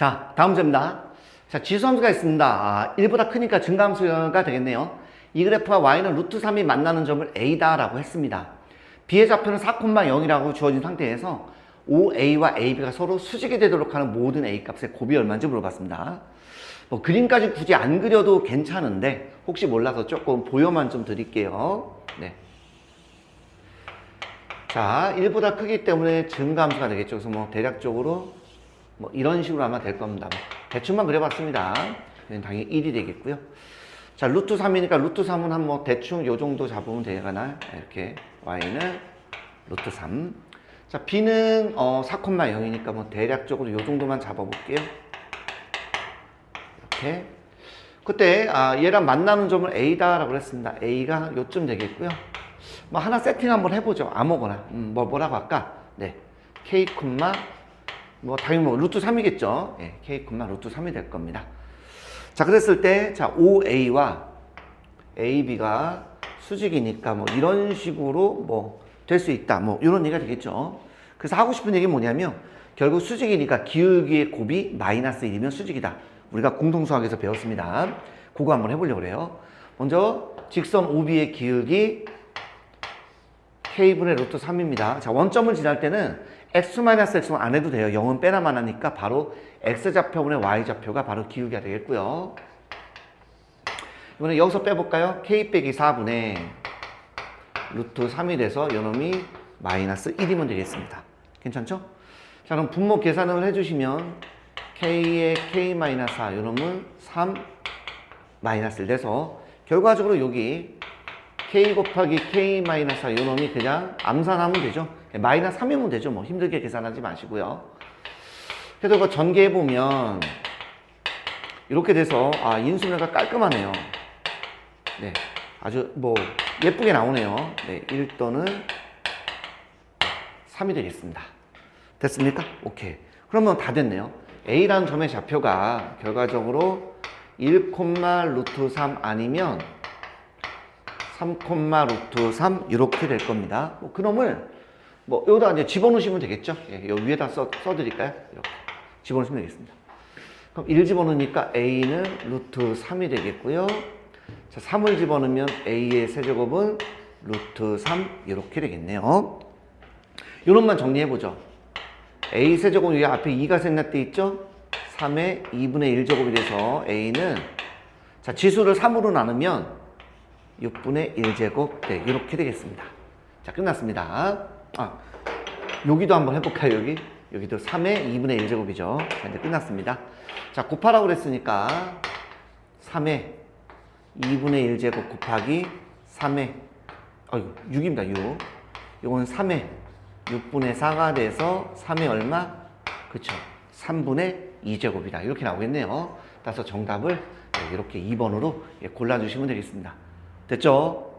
자, 다음 문제입니다. 자, 지수함수가 있습니다. 아, 1보다 크니까 증가함수가 되겠네요. 이 그래프와 y는 루트 3이 만나는 점을 a다라고 했습니다. b의 좌표는 4,0이라고 주어진 상태에서 OA와 AB가 서로 수직이 되도록 하는 모든 A 값의 곱이 얼마인지 물어봤습니다. 뭐 그림까지 굳이 안 그려도 괜찮은데 혹시 몰라서 조금 보여만 좀 드릴게요. 네. 자, 1보다 크기 때문에 증가함수가 되겠죠. 그래서 뭐 대략적으로 뭐 이런 식으로 아마 될 겁니다. 뭐 대충만 그려봤습니다. 당연히 1이 되겠고요. 자, 루트 3이니까 루트 3은 한 뭐 대충 요 정도 잡으면 되거나 이렇게 y는 루트 3. 자, b는 어 4,0이니까 뭐 대략적으로 요 정도만 잡아볼게요. 이렇게. 그때 아, 얘랑 만나는 점을 a다라고 했습니다. a가 요쯤 되겠고요. 뭐 하나 세팅 한번 해보죠. 아무거나. 음, 뭐 뭐라고 할까? 네, k 뭐 당연히 뭐 루트 3이겠죠. 예, k 루트 3이 될 겁니다. 자, 그랬을 때, 자, OA와 AB가 수직이니까 뭐 이런 식으로 뭐 될 수 있다. 뭐 이런 얘기가 되겠죠. 그래서 하고 싶은 얘기는 뭐냐면 결국 수직이니까 기울기의 곱이 마이너스 1이면 수직이다. 우리가 공통수학에서 배웠습니다. 그거 한번 해보려고 그래요. 먼저 직선 OB의 기울기 K분의 루트 3입니다. 자, 원점을 지날 때는 x-x는 안 해도 돼요. 0은 빼나만 하니까 바로 x좌표분의 y좌표가 바로 기울기가 되겠고요. 이번에 여기서 빼볼까요? k 빼기 4분의 루트 3이 돼서 요놈이 마이너스 1이면 되겠습니다. 괜찮죠? 자, 그럼 분모 계산을 해주시면 k의 k 마이너스 4 요놈은 3 마이너스 1 돼서 결과적으로 여기 k 곱하기 k 마이너스 4 요놈이 그냥 암산하면 되죠. 마이너스 3이면 되죠. 뭐 힘들게 계산하지 마시고요. 그래도 이거 전개해 보면 이렇게 돼서 아 인수분해가 깔끔하네요. 네, 아주 뭐 예쁘게 나오네요. 네, 1도는 3이 되겠습니다. 됐습니까? 오케이. 그러면 다 됐네요. A라는 점의 좌표가 결과적으로 1, 루트 3 아니면 3, 루트 3 이렇게 될 겁니다. 뭐 그놈을 뭐 여기다 이제 집어넣으시면 되겠죠? 예, 요 위에다 써, 써드릴까요? 이렇게 집어넣으시면 되겠습니다. 그럼 1 집어넣으니까 A는 루트 3이 되겠고요. 자, 3을 집어넣으면 A의 세제곱은 루트 3 이렇게 되겠네요. 요놈만 정리해보죠. A 세제곱 위에 앞에 2가 생략돼 있죠? 3의 2분의 1제곱이 돼서 A는 자 지수를 3으로 나누면 6분의 1제곱 네, 이렇게 되겠습니다. 자 끝났습니다. 아 여기도 한번 해볼까요 여기? 여기도 3의 2분의 1제곱이죠. 자, 이제 끝났습니다. 자 곱하라고 그랬으니까 3의 2분의 1제곱 곱하기 3의 어 6입니다 6. 이건 3의 6분의 4가 돼서 3의 얼마? 그쵸. 3분의 2제곱이다. 이렇게 나오겠네요. 따라서 정답을 이렇게 2번으로 골라주시면 되겠습니다. 됐죠?